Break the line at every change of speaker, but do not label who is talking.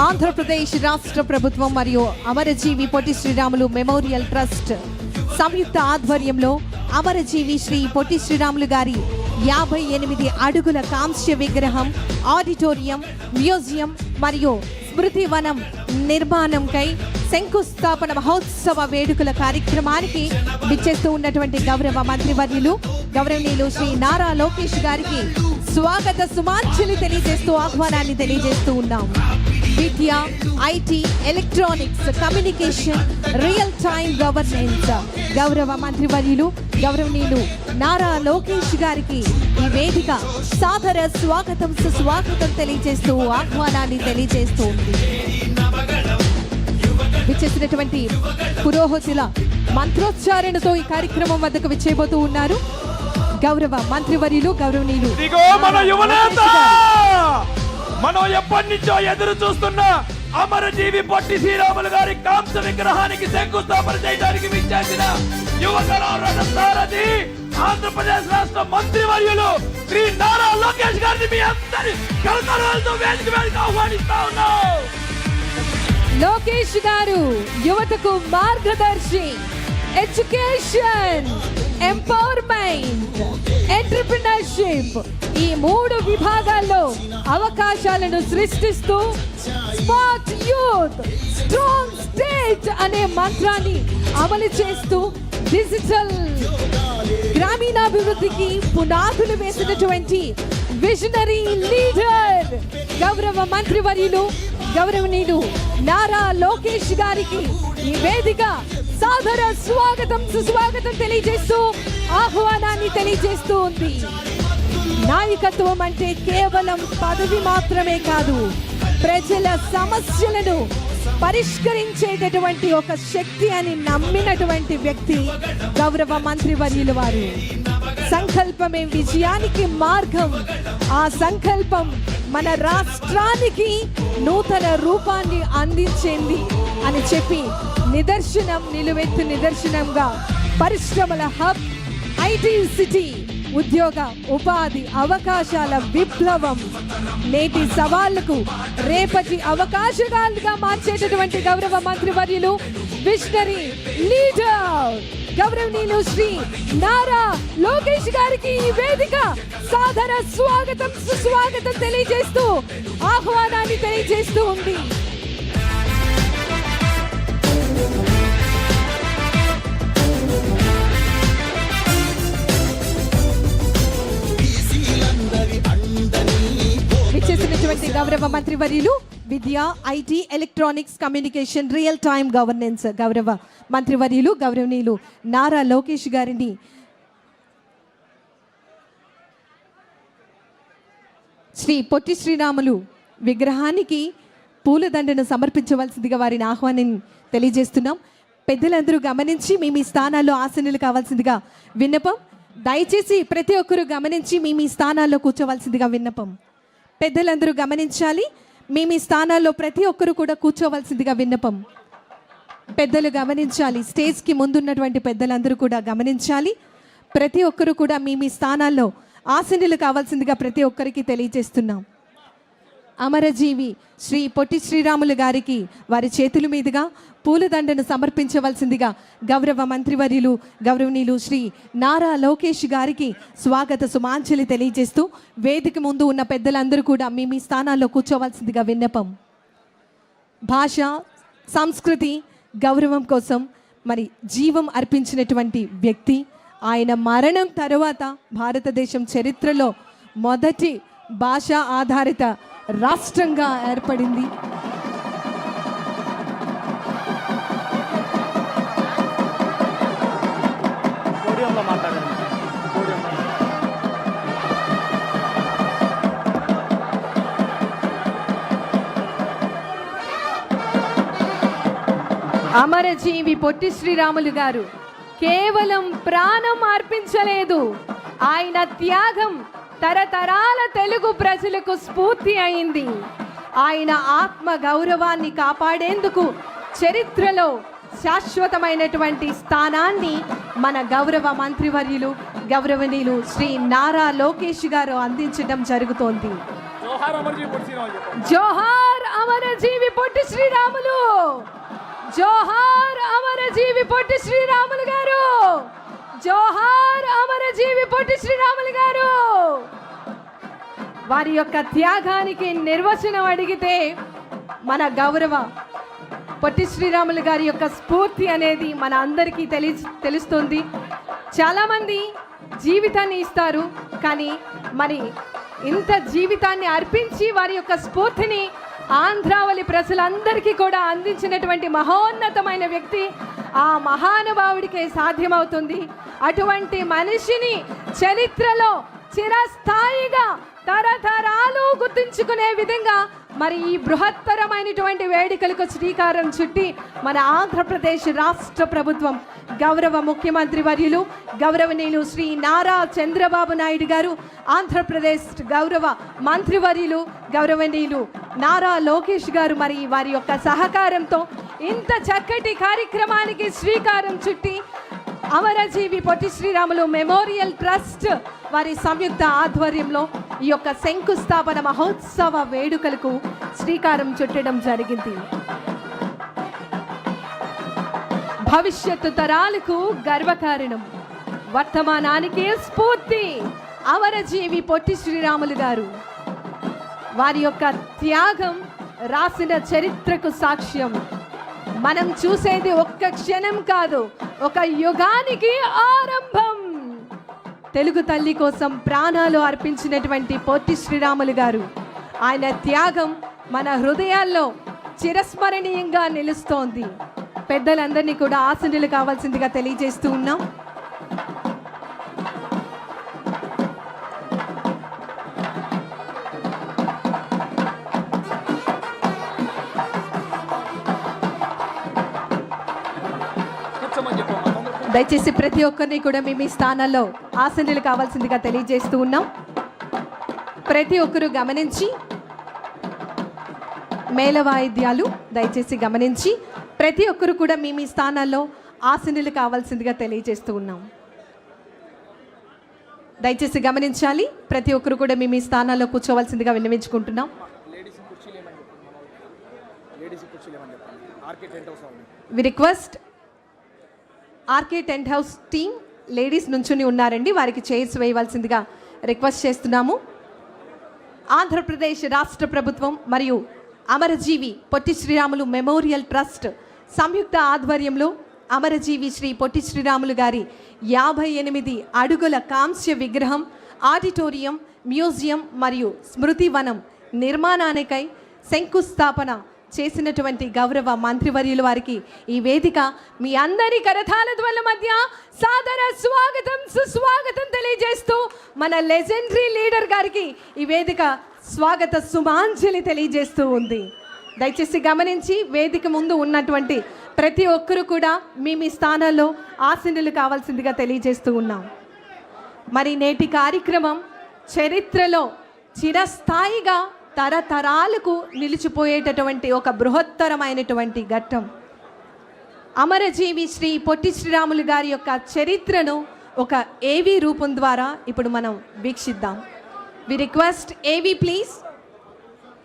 ఆంధ్రప్రదేశ్ రాష్ట్ర ప్రభుత్వం మరియు అమరజీవి పొట్టి శ్రీరాములు మెమోరియల్ ట్రస్ట్ సంయుక్త ఆధ్వర్యంలో అమరజీవి శ్రీ పొట్టి శ్రీరాములు గారి యాభై ఎనిమిది అడుగుల కాంస్య విగ్రహం ఆడిటోరియం మ్యూజియం మరియు స్మృతి వనం నిర్మాణంకై శంకుస్థాపన మహోత్సవ వేడుకల కార్యక్రమానికి విచ్చేస్తూ ఉన్నటువంటి గౌరవ మంత్రివర్యులు గౌరవనీయులు శ్రీ నారా లోకేష్ గారికి స్వాగత సుమాంజలి తెలియజేస్తూ ఆహ్వానాన్ని తెలియజేస్తూ ఉన్నాం. విద్య IT electronics communication real time governance. గౌరవ మంత్రివర్యులు గౌరవనీయులు నారా లోకేష్ గారికి ఈ వేదిక సాదర స్వాగతం సుస్వాగతం తెలియజేస్తూ ఆహ్వానాన్ని తెలియజేస్తూ ఉంది. విచ్చేసినటువంటి పురోహితుల మంత్రోచ్చారణతో ఈ కార్యక్రమం వద్దకు విచ్చేయబోతూ ఉన్నారు. గౌరవ మంత్రివర్యులు గౌరవనీయులు
మనం ఎప్పటి నుంచో ఎదురు చూస్తున్న అమరజీవి పొట్టి శ్రీరాములు గారి కాంస విగ్రహానికి శంకుస్థాపన చేయడానికి విచ్చేసిన యువకరావు రథసారథి ఆంధ్రప్రదేశ్ రాష్ట్ర మంత్రివర్యులు శ్రీ నారా లోకేష్ గారిని మీ అందరి కలకరాలతో వేదిక వేదిక ఆహ్వానిస్తా ఉన్నాం.
లోకేష్ గారు యువతకు మార్గదర్శి. ఎడ్యుకేషన్ ఎంపవర్మెంట్ ఎంటర్ప్రినర్షిప్ ఈ మూడు విభాగాల్లో అవకాశాలను సృష్టిస్తూ స్మార్ట్ యూత్ స్ట్రాంగ్ స్టేట్ అనే మంత్రాన్ని అమలు చేస్తూ డిజిటల్ గ్రామీణాభివృద్ధికి పునాదులు వేసినటువంటి విజనరీ లీడర్ గౌరవ మంత్రివర్యులు గౌరవనీయులు నారా లోకేష్ గారికి ఈ వేదిక సాదర స్వాగతం సుస్వాగతం తెలియజేస్తూ ఆహ్వానాన్ని తెలియజేస్తూ ఉంది. నాయకత్వం అంటే కేవలం పదవి మాత్రమే కాదు ప్రజల సమస్యలను పరిష్కరించేటటువంటి ఒక శక్తి అని నమ్మినటువంటి వ్యక్తి గౌరవ మంత్రి వర్యుల వారు. సంకల్పమే విజయానికి మార్గం. ఆ సంకల్పం మన రాష్ట్రానికి నూతన రూపాన్ని అందించింది అని చెప్పి నిదర్శనం నిలువెత్తు నిదర్శనంగా పరిశ్రమల హబ్ ఐటీ సిటీ ఉద్యోగ ఉపాధి అవకాశాల విప్లవం నేటి సవాళ్ళకు రేపటి అవకాశాలుగా మార్చేటటువంటి గౌరవ మంత్రివర్యులు విషనరీ లీడర్. గౌరవనీయులు శ్రీ నారా లోకేష్ గారికి ఈ వేదిక సాదర స్వాగతం సుస్వాగతం తెలియజేస్తూ ఆహ్వానాన్ని తెలియజేస్తూ ఉంది. విచ్చేసినటువంటి గౌరవ మంత్రివర్యులు విద్య IT electronics communication real time governance గౌరవ మంత్రివర్యులు గౌరవనీయులు నారా లోకేష్ గారిని శ్రీ పొట్టి శ్రీరాములు విగ్రహానికి పూలదండను సమర్పించవలసిందిగా వారిని ఆహ్వానం తెలియజేస్తున్నాం. పెద్దలందరూ గమనించి మీ మీ స్థానాల్లో ఆసనలు కావాల్సిందిగా విన్నపం. దయచేసి ప్రతి ఒక్కరూ గమనించి మీ మీ స్థానాల్లో కూర్చోవలసిందిగా విన్నపం. పెద్దలందరూ గమనించాలి. మీ మీ స్థానాల్లో ప్రతి ఒక్కరూ కూడా కూర్చోవలసిందిగా విన్నపం. పెద్దలు గమనించాలి. స్టేజ్కి ముందున్నటువంటి పెద్దలందరూ కూడా గమనించాలి. ప్రతి ఒక్కరు కూడా మీ మీ స్థానాల్లో ఆసనులు కావాల్సిందిగా ప్రతి ఒక్కరికి తెలియజేస్తున్నాం. అమరజీవి శ్రీ పొట్టి శ్రీరాములు గారికి వారి చేతుల మీదుగా పూలదండను సమర్పించవలసిందిగా గౌరవ మంత్రివర్యులు గౌరవనీయులు శ్రీ నారా లోకేష్ గారికి స్వాగత సుమాంజలి తెలియజేస్తూ వేదిక ముందు ఉన్న పెద్దలందరూ కూడా మీ మీ స్థానాల్లో కూర్చోవలసిందిగా విన్నపం. భాష సంస్కృతి గౌరవం కోసం మరి జీవం అర్పించినటువంటి వ్యక్తి ఆయన మరణం తరువాత భారతదేశం చరిత్రలో మొదటి భాష ఆధారిత రాష్ట్రంగా ఏర్పడింది. అమరజీవి పొట్టి శ్రీరాములు గారు కేవలం ప్రాణం అర్పించలేదు. ఆయన త్యాగం తరతరాల తెలుగు ప్రజలకు స్ఫూర్తి అయింది. ఆయన ఆత్మ గౌరవాన్ని కాపాడేందుకు చరిత్రలో శాశ్వతమైనటువంటి స్థానాన్ని మన గౌరవ మంత్రివర్యులు గౌరవనీయులు శ్రీ నారా లోకేష్ గారు అందించడం జరుగుతోంది.
జోహార్
అమరజీవి పొట్టి శ్రీరాములు! జోహార్ అమరజీవి పొట్టి శ్రీరాములు గారు! జోహార్ అమరజీవి పొట్టి శ్రీరాములు గారు. వారి యొక్క త్యాగానికి నిర్వచనం అడిగితే మన గౌరవ పొట్టి శ్రీరాములు గారి యొక్క స్ఫూర్తి అనేది మన అందరికీ తెలి తెలుస్తుంది. చాలామంది జీవితాన్ని ఇస్తారు కానీ మరి ఇంత జీవితాన్ని అర్పించి వారి యొక్క స్ఫూర్తిని ఆంధ్రావళి ప్రజలందరికీ కూడా అందించినటువంటి మహోన్నతమైన వ్యక్తి ఆ మహానుభావుడికే సాధ్యమవుతుంది. అటువంటి మనిషిని చరిత్రలో చిరస్థాయిగా తరతరాలు గుర్తుంచుకునే విధంగా మరి ఈ బృహత్తరమైనటువంటి వేడుకలకు శ్రీకారం చుట్టి మన ఆంధ్రప్రదేశ్ రాష్ట్ర ప్రభుత్వం గౌరవ ముఖ్యమంత్రి వర్యులు గౌరవనీయులు శ్రీ నారా చంద్రబాబు నాయుడు గారు ఆంధ్రప్రదేశ్ గౌరవ మంత్రివర్యులు గౌరవనీయులు నారా లోకేష్ గారు మరి వారి యొక్క సహకారంతో ఇంత చక్కటి కార్యక్రమానికి శ్రీకారం చుట్టి అమరజీవి పొట్టి శ్రీరాములు మెమోరియల్ ట్రస్ట్ వారి సంయుక్త ఆధ్వర్యంలో ఈ యొక్క శంకుస్థాపన మహోత్సవ వేడుకలకు శ్రీకారం చుట్టడం జరిగింది. భవిష్యత్తు తరాలకు గర్వకారణం. వర్తమానానికే స్ఫూర్తి అమరజీవి పొట్టి శ్రీరాములు గారు. వారి యొక్క త్యాగం రాసిన చరిత్రకు సాక్ష్యం. మనం చూసేది ఒక్క క్షణం కాదు ఒక యుగానికి ఆరంభం. తెలుగు తల్లి కోసం ప్రాణాలు అర్పించినటువంటి పొట్టి శ్రీరాములు గారు. ఆయన త్యాగం మన హృదయాల్లో చిరస్మరణీయంగా నిలుస్తోంది. పెద్దలందరినీ కూడా ఆసనులు కావాల్సిందిగా తెలియజేస్తూ ఉన్నాం. దయచేసి ప్రతి ఒక్కరిని కూడా మేము ఈ స్థానాల్లో ఆసనులు కావాల్సిందిగా తెలియజేస్తూ ఉన్నాం. ప్రతి ఒక్కరూ గమనించి మేళ వాయిద్యాలు దయచేసి గమనించి ప్రతి ఒక్కరు కూడా మేము ఈ స్థానాల్లో ఆసనులు కావాల్సిందిగా తెలియజేస్తూ ఉన్నాం. దయచేసి గమనించాలి ప్రతి ఒక్కరు కూడా మేము ఈ స్థానాల్లో కూర్చోవలసిందిగా విన్నవించుకుంటున్నాం. We request RK tent house team ladies నుంచుని ఉన్నారండి. వారికి చైర్స్ వేయవలసిందిగా రిక్వెస్ట్ చేస్తున్నాము. ఆంధ్రప్రదేశ్ రాష్ట్ర ప్రభుత్వం మరియు అమరజీవి పొట్టి శ్రీరాములు మెమోరియల్ ట్రస్ట్ సంయుక్త ఆధ్వర్యంలో అమరజీవి శ్రీ పొట్టి శ్రీరాములు గారి యాభై ఎనిమిది అడుగుల కాంస్య విగ్రహం ఆడిటోరియం మ్యూజియం మరియు స్మృతి వనం నిర్మాణానికై శంకుస్థాపన చేసినటువంటి గౌరవ మంత్రివర్యుల వారికి ఈ వేదిక మీ అందరి కరథాల ద్వారా మధ్య సాదర స్వాగతం సుస్వాగతం తెలియజేస్తూ మన లెజెండరీ లీడర్ గారికి ఈ వేదిక స్వాగత సుమాంజలి తెలియజేస్తూ ఉంది. దయచేసి గమనించి వేదిక ముందు ఉన్నటువంటి ప్రతి ఒక్కరు కూడా మీ మీ స్థానాల్లో ఆసనులు కావాల్సిందిగా తెలియజేస్తూ ఉన్నాం. మరి నేటి కార్యక్రమం చరిత్రలో చిరస్థాయిగా తరతరాలకు నిలిచిపోయేటటువంటి ఒక బృహత్తరమైనటువంటి ఘట్టం. అమరజీవి శ్రీ పొట్టి శ్రీరాములు గారి యొక్క చరిత్రను ఒక ఏవీ రూపం ద్వారా ఇప్పుడు మనం వీక్షిద్దాం. వి రిక్వెస్ట్ ఏవీ ప్లీజ్